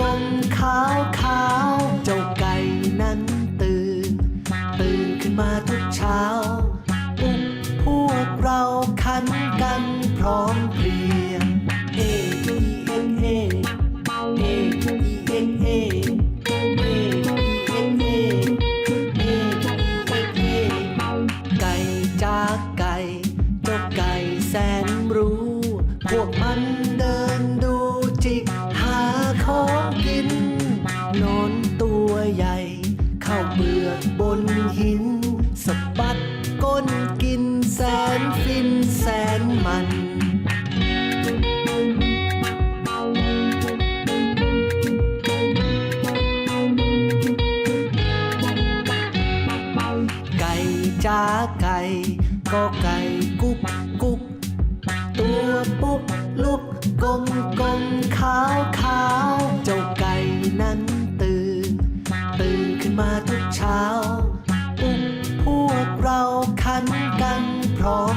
กลมขาว ก็ไก่กุ๊กกุ๊กตัวปุ๊กลุกกลมกลมขาวขาวเจ้าไก่นั้นตื่น ตื่นขึ้นมาทุกเช้าปลุกพวกเราคันกันพร้อม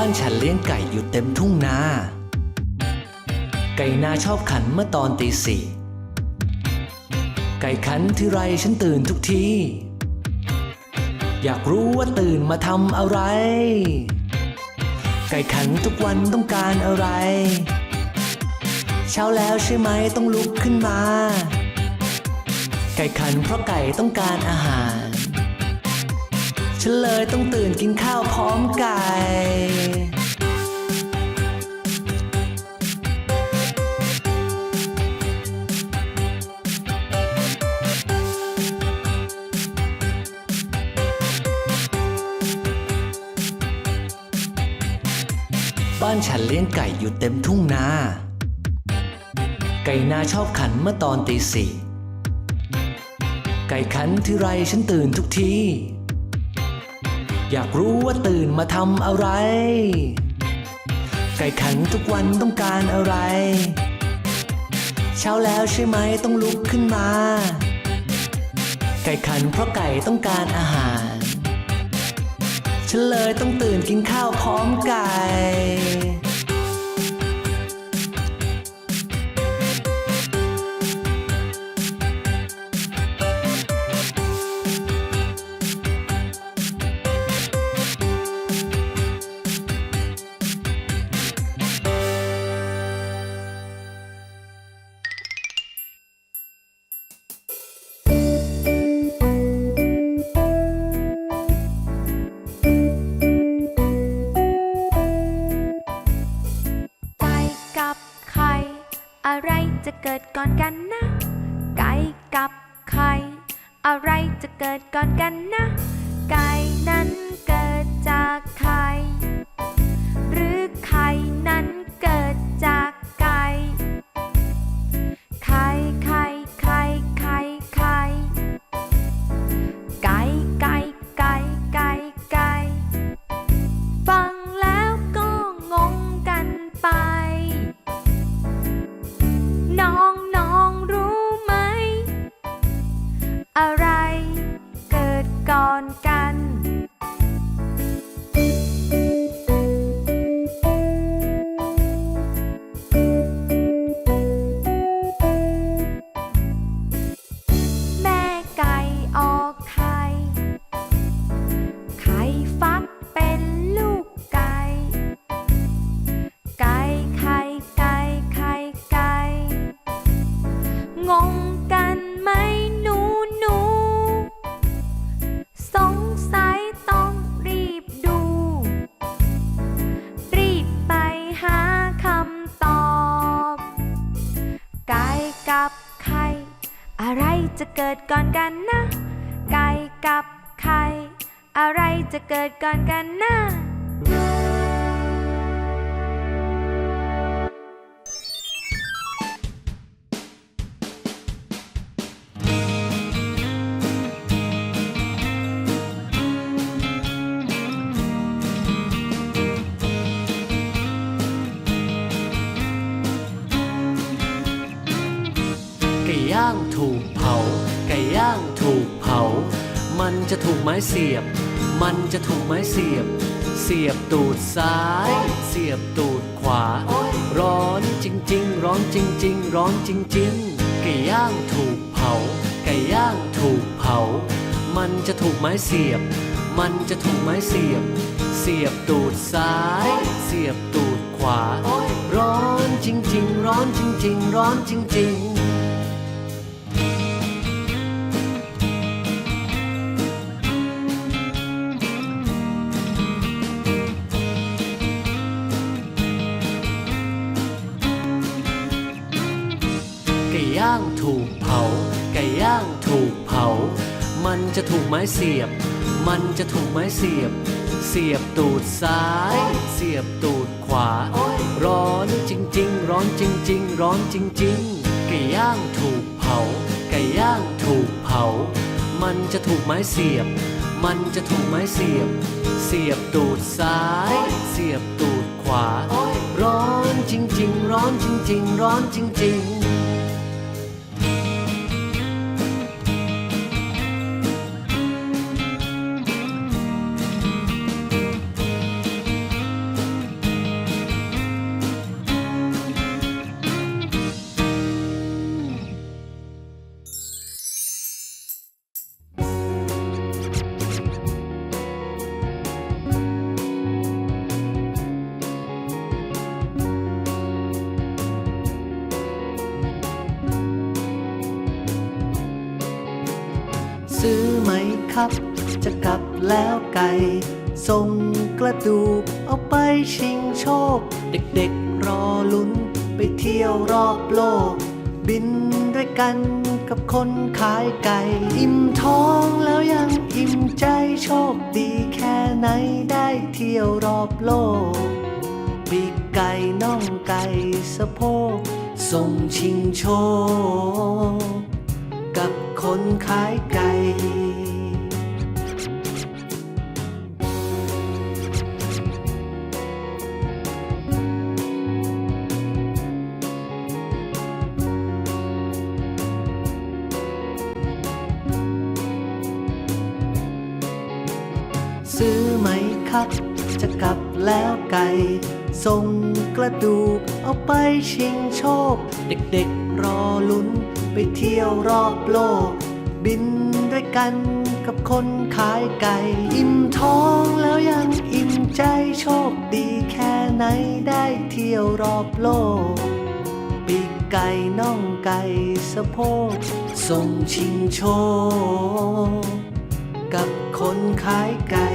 บ้านฉันเลี้ยงไก่อยู่เต็มทุ่งนา ไก่นาชอบขันเมื่อตอนตีสี่ ไก่ขันที่ไรฉันตื่นทุกที อยากรู้ว่าตื่นมาทำอะไร ไก่ขันทุกวันต้องการอะไร เช้าแล้วใช่ไหมต้องลุกขึ้นมา ไก่ขันเพราะไก่ต้องการอาหาร ฉันเลยต้องตื่นกินข้าวพร้อมไก่บ้านฉันเลี้ยงไก่อยู่เต็มทุ่งนา ไก่นาชอบขันเมื่อตอนตีสี่ ไก่ขันที่ไรฉันตื่นทุกที อยากรู้ว่าตื่นมาทำอะไร ไก่ขันทุกวันต้องการอะไร เช้าแล้วใช่ไหมต้องลุกขึ้นมา ไก่ขันเพราะไก่ต้องการอาหาร ฉันเลยต้องตื่นกินข้าวพร้อมไก่ จะเกิดก่อนกันนะ ไก่กับไข่ อะไรจะเกิดก่อนกันนะ ไก่นั้น กิดก่อนกันนะ ไก่กับไข่อะไรจะเกิดก่อนกันนะ ไม้เสียบ มันจะถูกไม้เสียบ เสียบตูดซ้าย เสียบตูดขวา ร้อนจริง ๆ ร้อนจริง ๆ ร้อนจริง ๆ ไก่ย่างถูกเผา ไก่ย่างถูกเผา มันจะถูกไม้เสียบ มันจะถูกไม้เสียบ เสียบตูดซ้าย เสียบตูดขวา ร้อนจริง ๆ ร้อนจริง ๆ ร้อนจริง ๆ ไม้เสียบ มันจะถูกไม้เสียบ เสียบตูดซ้าย เสียบตูดขวา ร้อนจริง ๆ ร้อนจริง ๆ ร้อนจริง ๆ ไก่ย่างถูกเผา ไก่ย่างถูกเผา มันจะถูกไม้เสียบ มันจะถูกไม้เสียบ เสียบตูดซ้าย เสียบตูดขวา ร้อนจริง ๆ ร้อนจริง ๆ ร้อนจริง ๆับ จะกลับแล้วไก่ส่งกระดูกเอาไปชิงโชค เด็กๆรอลุ้นไปเที่ยวรอบโลก บินด้วยกันกับคนขายไก่ อิ่มท้องแล้วยังอิ่มใจโชคดีแค่ไหนได้เที่ยวรอบโลก ปีกไก่น่องไก่สะโพกส่งชิงโชค กับคนขายไก่ ไหมครับ จะกลับแล้วไก่ส่งกระดูกเอาไปชิงโชค เด็กๆรอลุ้นไปเที่ยวรอบโลก บินด้วยกันกับคนขายไก่ อิ่มท้องแล้วยังอิ่มใจโชคดีแค่ไหนได้เที่ยวรอบโลก ปีกไก่น่องไก่สะโพกส่งชิงโชค กับคนขายไก่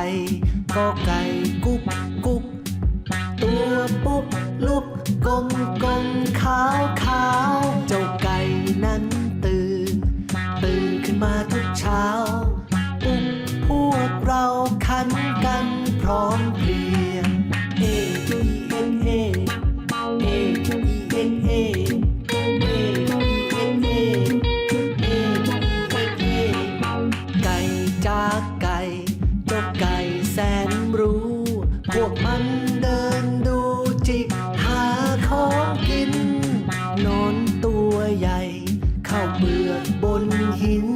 ก่ก็ไก่กุ๊กกุ๊กตัวปุ๊บลุกกลมกลมขาวขาวเจ้าไก่นั้นตื่น ตื่นขึ้นมาทุกเช้าปุ๊กพวกเราคันกันพร้อมเพ ใหญ่เข้าเปลือกบนหิน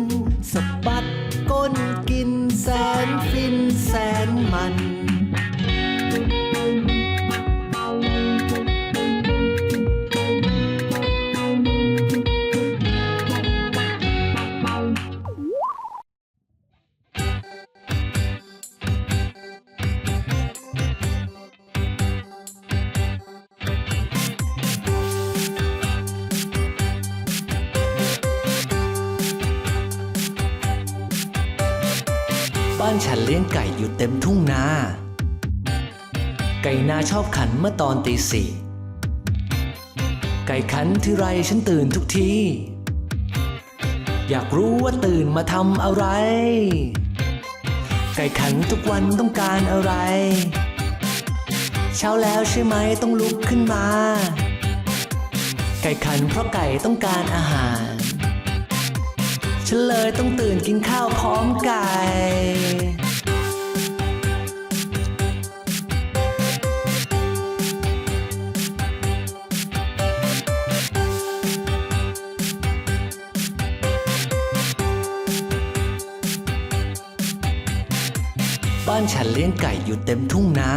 บ้านฉันเลี้ยงไก่อยู่เต็มทุ่งนา ไก่นาชอบขันเมื่อตอนตีสี่ ไก่ขันทีไรฉันตื่นทุกที อยากรู้ว่าตื่นมาทำอะไร ไก่ขันทุกวันต้องการอะไร เช้าแล้วใช่ไหมต้องลุกขึ้นมา ไก่ขันเพราะไก่ต้องการอาหาร ฉันเลยต้องตื่นกินข้าวพร้อมไก่บ้านฉันเลี้ยงไก่อยู่เต็มทุ่งนา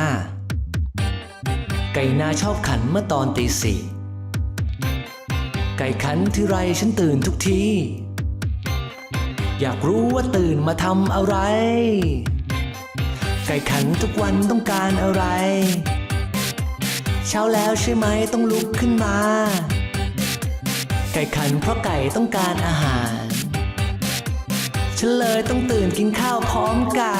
ไก่นาชอบขันเมื่อตอนตีสี่ ไก่ขันทีไรฉันตื่นทุกที อยากรู้ว่าตื่นมาทำอะไร ไก่ขันทุกวันต้องการอะไร เช้าแล้วใช่ไหมต้องลุกขึ้นมา ไก่ขันเพราะไก่ต้องการอาหาร ฉันเลยต้องตื่นกินข้าวพร้อมไก่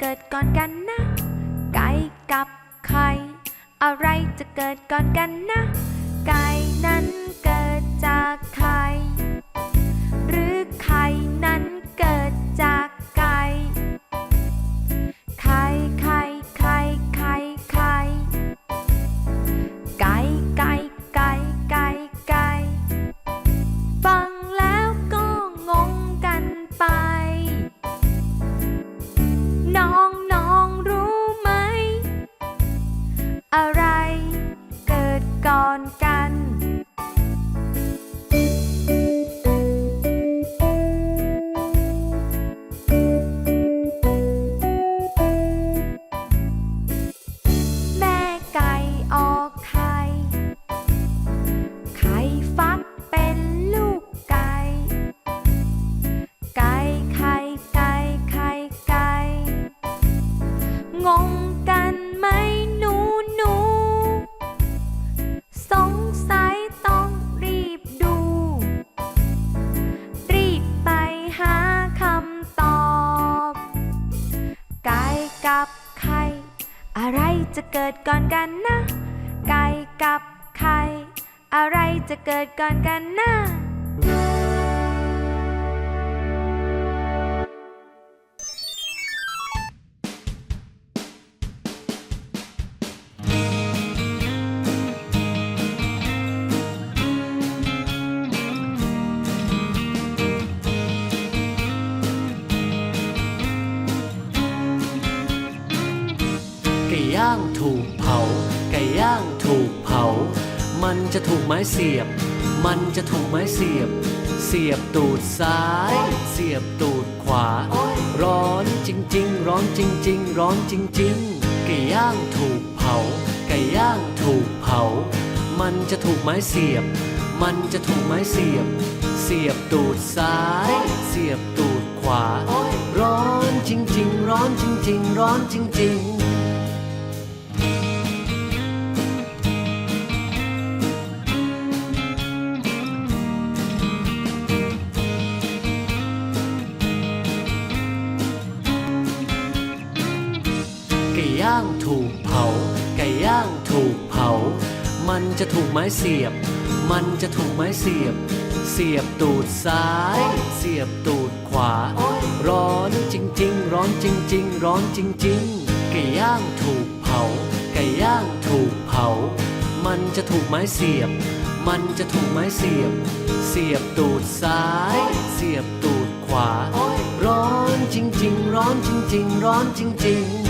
เกิดก่อนกันนะ ไก่กับไข่อะไรจะเกิดก่อนกันนะ ไก่นั้นเกิดจากไจะเกิดก่อนกันนะ ไก่กับไข่อะไรจะเกิดก่อนกันนะ จะถูกไม้เสียบ มันจะถูกไม้เสียบ เสียบตูดซ้าย เสียบตูดขวา ร้อนจริง ๆ ร้อนจริง ๆ ร้อนจริง ๆ ไก่ย่างถูกเผา ไก่ย่างถูกเผา มันจะถูกไม้เสียบ มันจะถูกไม้เสียบ เสียบตูดซ้าย เสียบตูดขวา ร้อนจริง ๆ ร้อนจริง ๆ ร้อนจริง ๆ มันจะถูกไม้เสียบ มันจะถูกไม้เสียบ เสียบตูดซ้าย เสียบตูดขวา ร้อนจริง ๆ ร้อนจริง ๆ ร้อนจริง ๆ ไก่ย่างถูกเผา ไก่ย่างถูกเผา มันจะถูกไม้เสียบ มันจะถูกไม้เสียบ เสียบตูดซ้าย เสียบตูดขวา ร้อนจริง ๆ ร้อนจริง ๆ ร้อนจริง ๆ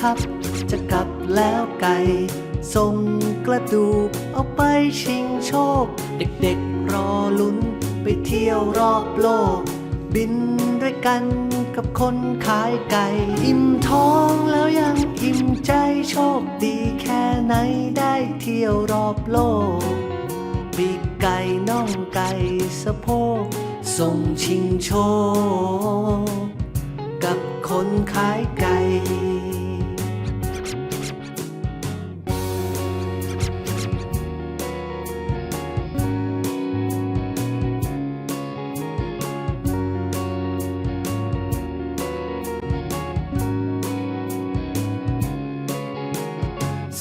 ครับ จะกลับแล้วไก่ส่งกระดูกเอาไปชิงโชค เด็กๆรอลุ้นไปเที่ยวรอบโลก บินด้วยกันกับคนขายไก่ อิ่มท้องแล้วยังอิ่มใจโชคดีแค่ไหนได้เที่ยวรอบโลกปีกไก่น่องไก่สะโพกส่งชิงโชค กับคนขายไก่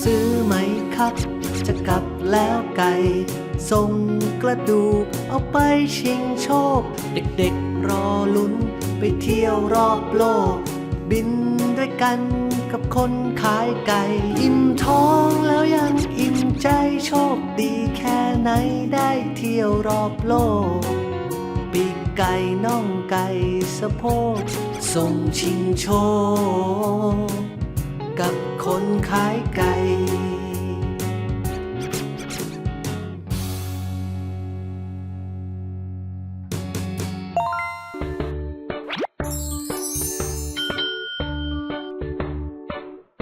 ซื้อไหมครับ จะกลับแล้วไก่ส่งกระดูกเอาไปชิงโชค เด็กๆรอลุ้น ไปเที่ยวรอบโลก บินด้วยกันกับคนขายไก่ อิ่มท้องแล้วยังอิ่มใจโชคดีแค่ไหนได้เที่ยวรอบโลก ปีกไก่น่องไก่สะโพกส่งชิงโชคกับคนขายไก่